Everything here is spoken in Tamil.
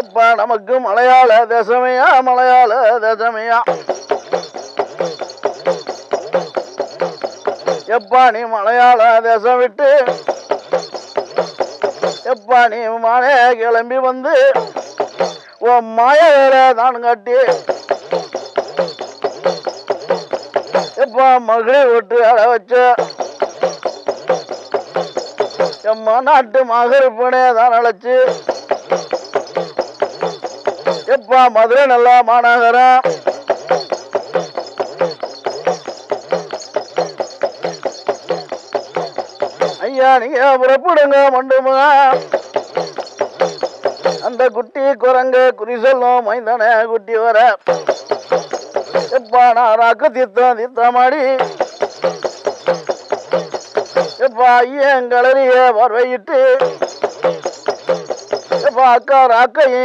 எப்பா நமக்கு மலையாள தேசமையா மலையாள தேசமையா? எப்பா நீ மலையாள தேசம் விட்டு? எப்பா நீ மானே கிளம்பி வந்து? உன் மாயில தான் கட்டி? எப்பா மகளிர் விட்டு அடை வச்ச? எம்மா நாட்டு மகரிப்பனே தான் அழைச்சு? எப்பா மதுரை நல்லா மாநகரம் ஐயா நீங்க புறப்படுங்க மண்டுமா? அந்த குட்டி குரங்கு குறி சொல்லும் மைந்தன குட்டி வர. எப்பா நான் ராக்கு தீர்த்தம் தீர்த்தமாடி. எப்பா ஐயன் கலரிய பார்வையிட்டு. எப்பா அக்கா ராக்கையும்